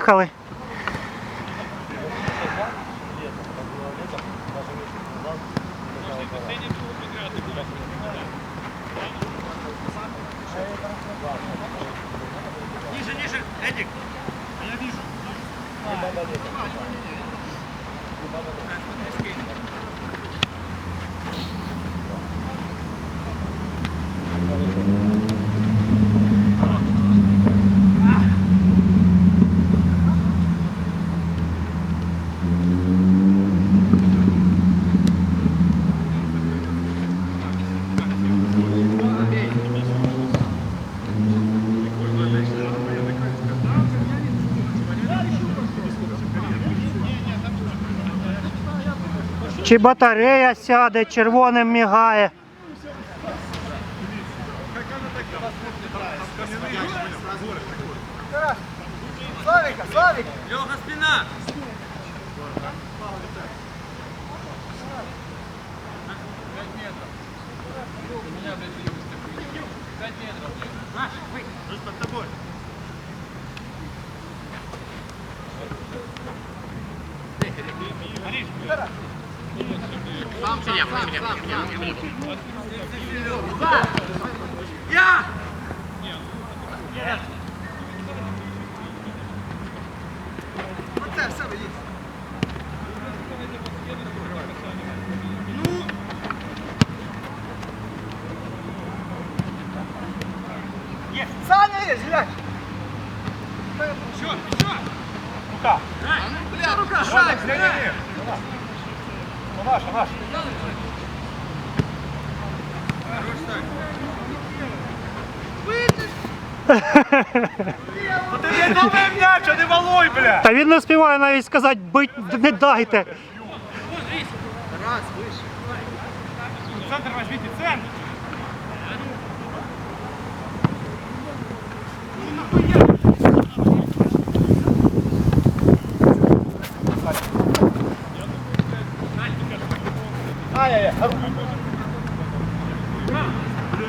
Їхали. Ниже, ниже, Эдик. А я вижу. Не надо, не надо. Не надо, не надо. Чи батарея сяде, червоним мігає. Славіка, Славіка! Льоха, спина! Пять метров. Маш, вы. Пусть под тобой. Оришь, я! Оце все ви їдь. Ну! Є! Саня є, зляч! рука, що? Рука! Бля, рука, Саня! Наша, наша. Та він не співає навіть сказати, бить, не дайте. Раз, вище. Центр возьмите, центр! Ну нахуя?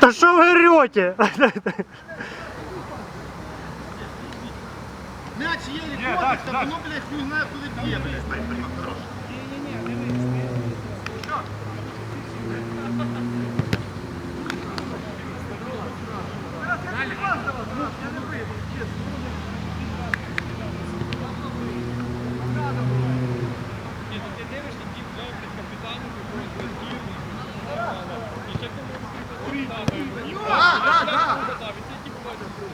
Та що ви орете? Мяч еле копится, оно, блядь, хуй знаю, куда бьет, блядь. Не-не-не, не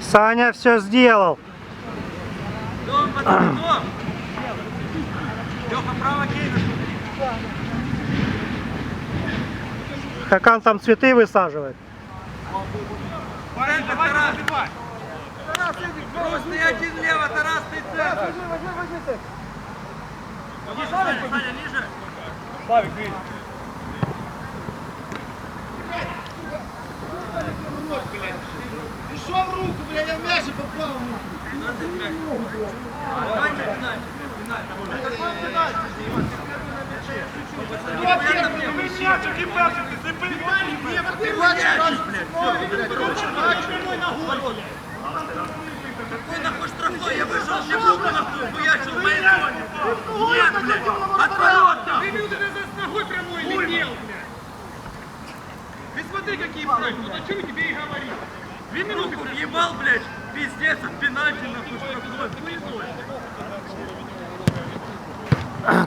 Саня все сделал. Дом, пацаны, дом. Леха, право там цветы высаживает. Вперед, Тарас! Тарас, Тарас, стоять лево, Тарас, ты центр! Возьми, возьми, возьми центр! Поди, Саня, Саня, ниже! Славик, видишь? Пришел в руку, блядь, я в мяше попал в руку. Давай, пинай, пинай. Пацаны, понятно, вы мячик и мясик, ты понимаешь?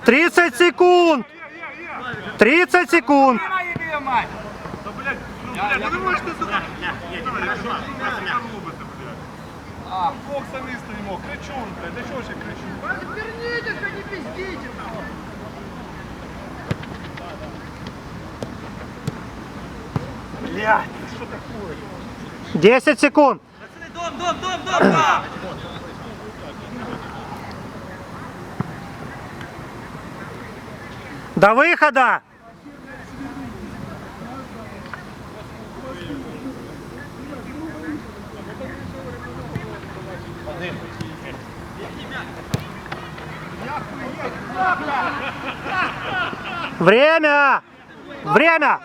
30 секунд! 30 секунд! Да, блядь, блядь, ну ты можешь ты сюда. А, Фокса не стоїмо, кричун, блядь, для чого ще кричун? Вернитесь, вы не пиздите. нахуй. Блядь, що такое? 10 секунд! Пацаны, дом, дом, дом, дом, дом. До выхода! Время! Время!